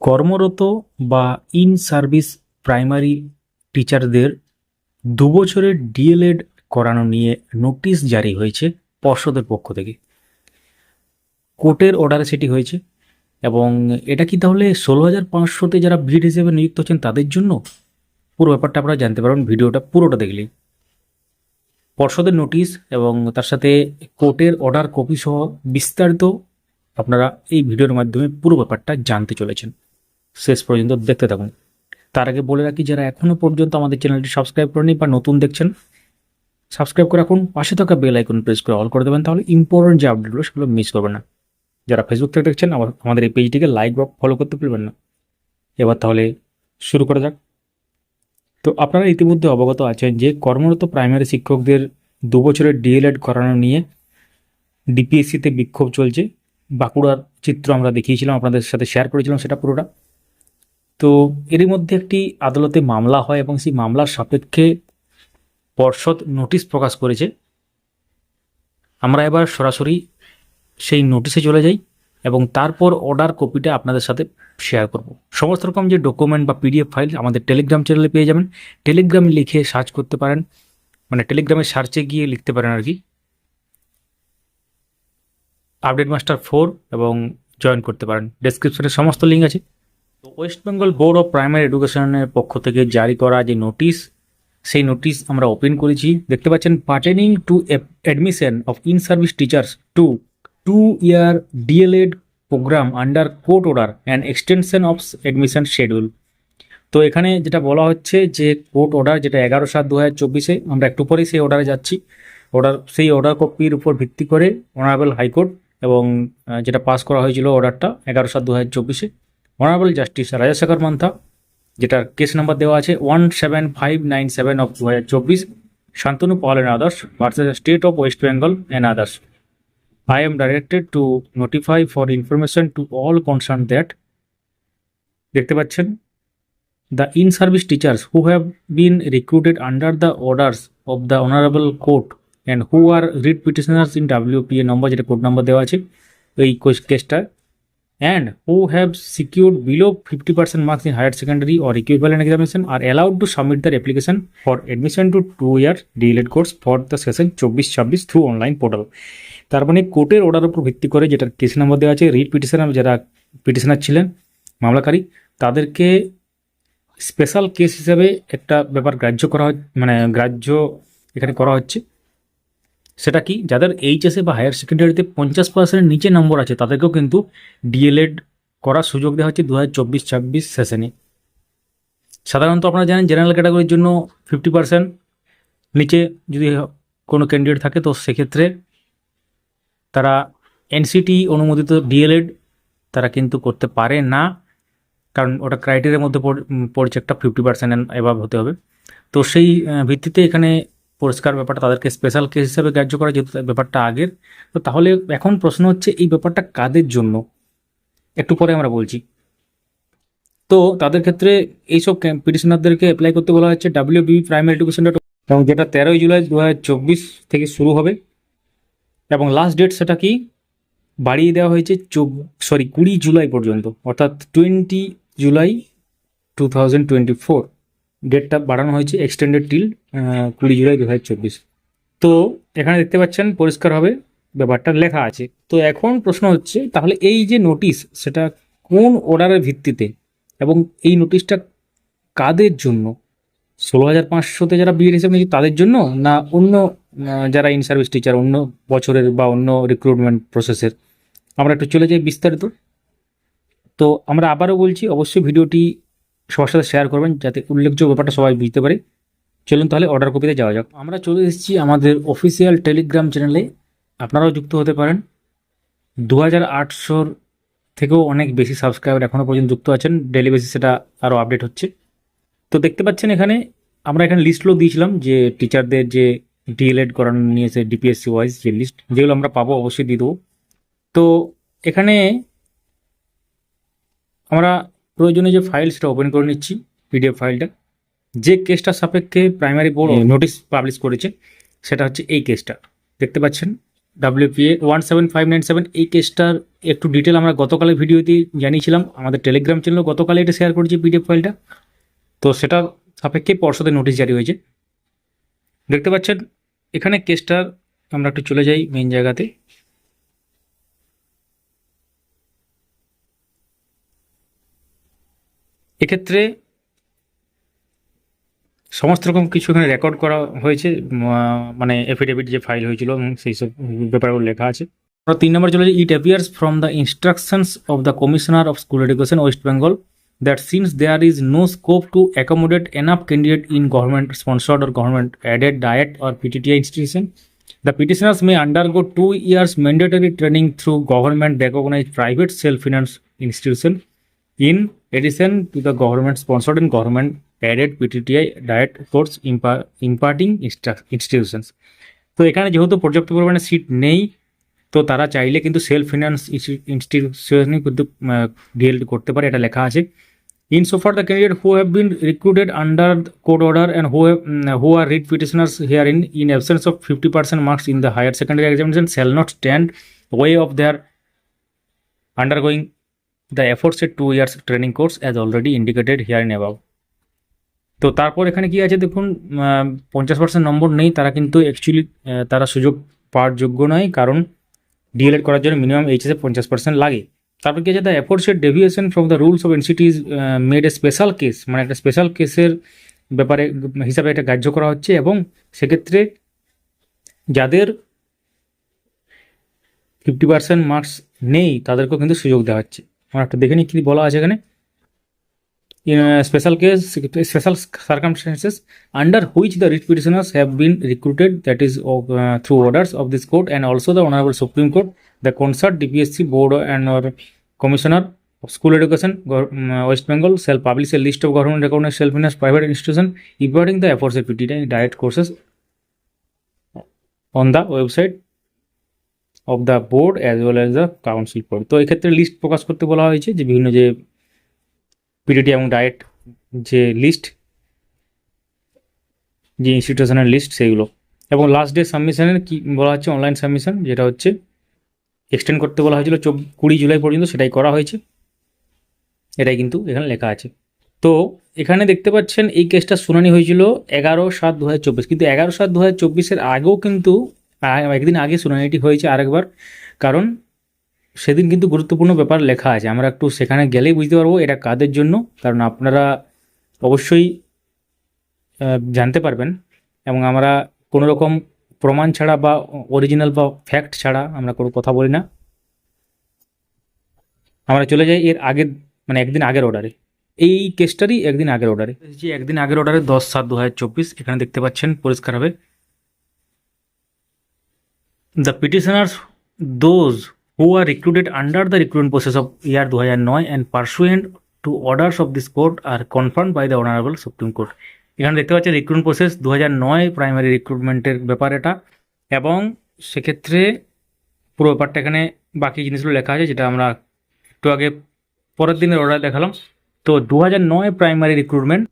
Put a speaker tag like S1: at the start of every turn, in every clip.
S1: কর্মরত বা in service primary টিচারদের দু বছরের ডিএলএড করানো নিয়ে নোটিশ জারি হয়েছে পর্ষদের পক্ষ থেকে। কোর্টের অর্ডারে সেটি হয়েছে এবং এটা কি তাহলে ষোলো হাজার পাঁচশোতে যারা বিড হিসেবে নিযুক্ত হচ্ছেন তাদের জন্য? পুরো ব্যাপারটা আপনারা জানতে পারবেন, ভিডিওটা পুরোটা দেখলে পর্ষদের নোটিশ এবং তার সাথে কোর্টের অর্ডার কপি সহ বিস্তারিত আপনারা এই ভিডিওর মাধ্যমে পুরো ব্যাপারটা জানতে চলেছেন। শেষ পর্যন্ত দেখতে থাকুন। তার আগে বলে রাখি, যারা এখনও পর্যন্ত আমাদের চ্যানেলটি সাবস্ক্রাইব করেনি বা নতুন দেখছেন, সাবস্ক্রাইব করে রাখুন। পাশে থাকা বেল আইকন প্রেস করে অল করে দেবেন, তাহলে ইম্পর্টেন্ট যে আপডেটগুলো, সেগুলো মিস করবেন না। যারা ফেসবুক থেকে দেখছেন আমাদের এই পেজটিকে লাইক বা ফলো করতে ভুলবেন না। এবার তাহলে শুরু করা যাক। তো আপনারা ইতিমধ্যে অবগত আছেন যে কর্মরত প্রাইমারি শিক্ষকদের দু বছরের ডিএলএড করানো নিয়ে ডিপিএসসিতে বিক্ষোভ চলছে। বাঁকুড়ার চিত্র আমরা দেখিয়েছিলাম, আপনাদের সাথে শেয়ার করেছিলাম সেটা পুরোটা। তো এরই মধ্যে একটি আদালতে মামলা হয় এবং সেই মামলার সাপেক্ষে পর্ষদ নোটিশ প্রকাশ করেছে। আমরা এবার সরাসরি সেই নোটিশে চলে যাই এবং তারপর অর্ডার কপিটা আপনাদের সাথে শেয়ার করব। সমস্ত রকম যে ডকুমেন্ট বা পিডিএফ ফাইল আমাদের টেলিগ্রাম চ্যানেলে পেয়ে যাবেন। টেলিগ্রামে লিখে সার্চ করতে পারেন। মানে টেলিগ্রামে সার্চে গিয়ে লিখতে পারেন আর কি। আপডেট মাস্টার ফোর এবং জয়েন করতে পারেন। ডেসক্রিপশনে সমস্ত লিঙ্ক আছে। West Bengal board of primary এডুকেশনের পক্ষ থেকে জারি করা যে নোটিশ, সেই নোটিশ আমরা ওপেন করেছি। দেখতে পাচ্ছেন pertaining to admission of in service teachers to two year DElEd programme under court order and extension of admission schedule তো এখানে যেটা বলা হচ্ছে যে কোর্ট অর্ডার যেটা এগারো সাত দু হাজার চব্বিশে, আমরা একটু পরেই সেই অর্ডারে যাচ্ছি। অর্ডার সেই অর্ডার কপির উপর ভিত্তি করে অনারেবল হাইকোর্ট এবং যেটা পাস করা হয়েছিল অর্ডারটা এগারো সাত দু হাজার চব্বিশে। অনারেবল জাস্টিস রাজাশেখর মন্থা যেটার কেস নাম্বার দেওয়া আছে one seven five nine seven of দু হাজার চব্বিশ Shantanu Pal and others versus state of West Bengal and others I am directed to notify for information to all concern that দেখতে পাচ্ছেন the in service teachers who have been recruited under the orders of the honourable court and who are writ petitioners in WPA number যেটা code নম্বর দেওয়া আছে, এই কেসটা and who have secured below 50% marks in higher secondary or equivalent examination are allowed to submit their application for admission to two-year DLED course for the session 24-26 through online portal. তার মানে কোর্টের order উপর ভিত্তি করে যেটা case number দেওয়া আছে writ petitioner যারা পিটিশনার ছিলেন মামলাকারী তাদেরকে স্পেশাল কেস হিসাবে একটা ব্যাপার গ্রাহ্য করা হয় মানে গ্রাহ্য এখানে করা হচ্ছে সেটা কি? যাদের এইচএসএ বা হায়ার সেকেন্ডারিতে পঞ্চাশ পার্সেন্টের নিচে নম্বর আছে, তাদেরকেও কিন্তু ডিএলএড করার সুযোগ দেওয়া হচ্ছে দু হাজার চব্বিশ ছাব্বিশ সেশনে সাধারণত আপনারা জানেন জেনারেল ক্যাটাগরির জন্য ফিফটি পার্সেন্ট নিচে যদি কোনো ক্যান্ডিডেট থাকে, তো সেক্ষেত্রে তারা এনসিটি অনুমোদিত ডিএলএড তারা কিন্তু করতে পারে না, কারণ ওটা ক্রাইটেরিয়ার মধ্যে পড়ছে একটা ফিফটি পার্সেন্ট এভাব হতে হবে। তো সেই ভিত্তিতে এখানে পরিষ্কার ব্যাপারটা তাদেরকে স্পেশাল কেস হিসাবে গ্রাহ্য করা যেহেতু ব্যাপারটা আগের। তো তাহলে এখন প্রশ্ন হচ্ছে এই ব্যাপারটা কাদের জন্য? একটু পরে আমরা বলছি। তো তাদের ক্ষেত্রে এইসব পিটিশনারদেরকে অ্যাপ্লাই করতে বলা হচ্ছে ডাব্লিউবি প্রাইমারি এডুকেশন ডট এবং যেটা তেরোই জুলাই দু হাজার চব্বিশ থেকে শুরু হবে। এবং লাস্ট ডেট সেটা কি? বাড়িয়ে দেওয়া হয়েছে সরি কুড়ি জুলাই পর্যন্ত, অর্থাৎ twenty July two thousand twenty four ডেটটা বাড়ানো হয়েছে এক্সটেন্ডেড টিল কুড়ি জুলাই দু হাজার চব্বিশ। তো এখানে দেখতে পাচ্ছেন পরিষ্কারভাবে ব্যাপারটা লেখা আছে। তো এখন প্রশ্ন হচ্ছে, তাহলে এই যে নোটিশ সেটা কোন অর্ডারের ভিত্তিতে? এবং এই নোটিশটা কাদের জন্য? ষোলো হাজার পাঁচশোতে যারা বিএড হিসেবে নিয়েছে, তাদের জন্য? না অন্য যারা ইন সার্ভিস টিচার অন্য বছরের বা অন্য রিক্রুটমেন্ট প্রসেসের আমরা একটু চলে যাই বিস্তারিত। তো আমরা আবারও বলছি, অবশ্যই ভিডিওটি সবার সাথে শেয়ার করবেন যাতে উল্লেখযোগ্য ব্যাপারটা সবাই বুঝতে পারে। চলুন তাহলে অর্ডার কপিতে যাওয়া যাক। আমরা চলে এসেছি আমাদের অফিসিয়াল টেলিগ্রাম চ্যানেলে আপনারাও যুক্ত হতে পারেন। দু হাজার আটশোর থেকেও অনেক বেশি সাবস্ক্রাইবার এখনও পর্যন্ত যুক্ত আছেন। ডেলি বেসিস সেটা আরও আপডেট হচ্ছে। তো দেখতে পাচ্ছেন এখানে আমরা এখানে লিস্টগুলো দিয়েছিলাম যে টিচারদের যে ডিএলএড করানো নিয়েছে ডিপিএসসি ওয়াইজ যে লিস্ট যেগুলো আমরা পাবো অবশ্যই দিয়ে দেবো। তো এখানে আমরা প্রয়োজনে যে ফাইল সেটা ওপেন করে নিচ্ছি পিডিএফ ফাইলটা যে কেসটার সাপেক্ষে প্রাইমারি বোর্ড নোটিশ পাবলিশ করেছে সেটা হচ্ছে এই কেসটা দেখতে পাচ্ছেন WPA one seven five nine seven এই কেসটার একটু ডিটেল আমরা গতকালের ভিডিওতে জানিয়েছিলাম আমাদের টেলিগ্রাম চ্যানেলে গতকালে এটা শেয়ার করেছি পিডিএফ ফাইলটা তো সেটা সাপেক্ষে পর্ষদের নোটিশ জারি হয়েছে। দেখতে পাচ্ছেন এখানে কেসটার আমরা একটু চলে যাই মেন জায়গাতে। এক্ষেত্রে সমস্ত রকম কিছু এখানে রেকর্ড করা হয়েছে মানে এফিডেভিট যে ফাইল হয়েছিল এবং সেই সব ব্যাপারগুলো লেখা আছে। তিন নম্বর চলে it appears from the instructions of the commissioner of school education West Bengal that since there is no scope to accommodate enough candidate in government sponsored or government aided DIET or PTTI institution the petitioners may undergo two years mandatory training through government recognise private self finance institution in addition to the government sponsored and government aided PTTI diet course impa- imparting institutions. তো এখানে যেহেতু পর্যাপ্ত পরিমাণে seat নেই, তো তারা চাইলে কিন্তু সেলফ ফিনান্স ইনস্টিটিউশনে কিন্তু ডিএল করতে পারে, এটা লেখা আছে in so far the candidate who have been recruited under court order and who who are writ petitioners here in in absence of fifty percent marks in the higher secondary examination shall not stand way of their undergoing the aforesaid two years training course as already indicated here in above. তো তারপর এখানে কি আছে দেখুন পঞ্চাশ percent নম্বর নেই, তারা কিন্তু অ্যাকচুয়ালি তারা সুযোগ পাওয়ার যোগ্য নয়, কারণ ডিএলএড করার জন্য মিনিমাম এইচএসে পঞ্চাশ পার্সেন্ট লাগে। তারপর কি আছে the aforesaid deviation from the rules of NCTE's made a special case মানে একটা স্পেশাল কেসের ব্যাপারে হিসাবে এটা গ্রাহ্য করা হচ্ছে এবং সেক্ষেত্রে যাদের ফিফটি পার্সেন্ট মার্কস নেই, তাদেরকেও কিন্তু সুযোগ দেওয়া হচ্ছে। আমরা একটা দেখে নিই কী বলা আছে এখানে। Special case special circumstances under which the writ petitioners have been recruited that is through orders of this court and also the honourable supreme court the concerned DPSC board and R commissioner of school education West Bengal shall publish a list of government recognised self ইনার্স private institution reporting the aforesaid a PTTI direct courses on the website of the board as well as the council board. তো এক্ষেত্রে list প্রকাশ করতে বলা হয়েছে যে বিভিন্ন যে PDT এবং diet যে লিস্ট যে ইনস্টিটিউশনের লিস্ট সেইগুলো এবং লাস্ট ডে সাবমিশনের কি বলা হচ্ছে অনলাইন সাবমিশন যেটা হচ্ছে এক্সটেন্ড করতে বলা হয়েছিল চব কুড়ি জুলাই পর্যন্ত সেটাই করা হয়েছে। এটাই কিন্তু এখানে লেখা আছে। তো এখানে দেখতে পাচ্ছেন এই কেসটা শুনানি হয়েছিল এগারো সাত দু কিন্তু এগারো সাত দু হাজার চব্বিশের আগেও কিন্তু একদিন আগে শুনানিটি হয়েছে আরেকবার, কারণ সেদিন কিন্তু গুরুত্বপূর্ণ ব্যাপার লেখা আছে। আমরা একটু সেখানে গেলেই বুঝতে পারব এটা কাদের জন্য, কারণ আপনারা অবশ্যই জানতে পারবেন। এবং আমরা কোনো রকম প্রমাণ ছাড়া বা অরিজিনাল বা ফ্যাক্ট ছাড়া আমরা কোনো কথা বলি না। আমরা চলে যাই এর আগের মানে একদিন আগের অর্ডারে এই কেসটারই একদিন আগের অর্ডারে যে একদিন আগের অর্ডারে দশ সাত দু হাজার চব্বিশ, এখানে দেখতে পাচ্ছেন, পরিষ্কারভাবে। The petitioners, those who are recruited under the recruitment process of year 2009 and pursuant to orders of this court are confirmed by the Honorable Supreme Court. এখানে দেখতে পাচ্ছেন রিক্রুটমেন্ট প্রসেস দু হাজার নয় প্রাইমারি রিক্রুটমেন্টের ব্যাপার এটা এবং সেক্ষেত্রে পুরো ব্যাপারটা এখানে বাকি জিনিসগুলো লেখা আছে যেটা আমরা একটু আগে পরের দিনের অর্ডার দেখালাম তো দু হাজার নয় প্রাইমারি রিক্রুটমেন্ট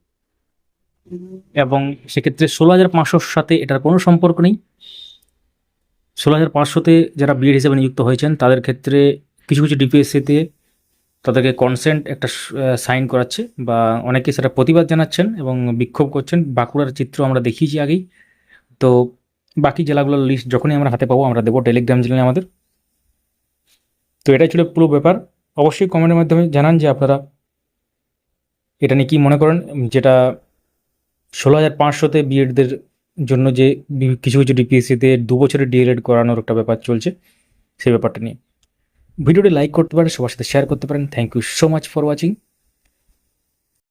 S1: এবং সেক্ষেত্রে ষোলো হাজার পাঁচশোর সাথে এটার কোনো সম্পর্ক নেই ষোলো হাজার পাঁচশোতে যারা বিএড হিসেবে নিযুক্ত হয়েছেন, তাদের ক্ষেত্রে কিছু কিছু ডিপিএসসিতে তাদেরকে কনসেন্ট একটা সাইন করাচ্ছে বা অনেকে সেটা প্রতিবাদ জানাচ্ছেন এবং বিক্ষোভ করছেন। বাঁকুড়ার চিত্র আমরা দেখিয়েছি আগেই। তো বাকি জেলাগুলোর লিস্ট যখনই আমরা হাতে পাবো, আমরা দেবো টেলিগ্রাম চ্যানেলে আমাদের। তো এটাই ছিল পুরো ব্যাপার। অবশ্যই কমেন্টের মাধ্যমে জানান যে আপনারা এটা নিয়ে কী মনে করেন, যেটা ষোলো হাজার পাঁচশোতে বিএডদের জন্য যে কিছু কিছু ডিপিএসসিতে দু বছরের ডিএলএড করানোর একটা ব্যাপার চলছে, সেই ব্যাপারটা নিয়ে। ভিডিওটি লাইক করতে পারেন, সবার সাথে শেয়ার করতে পারেন। Thank you so much for watching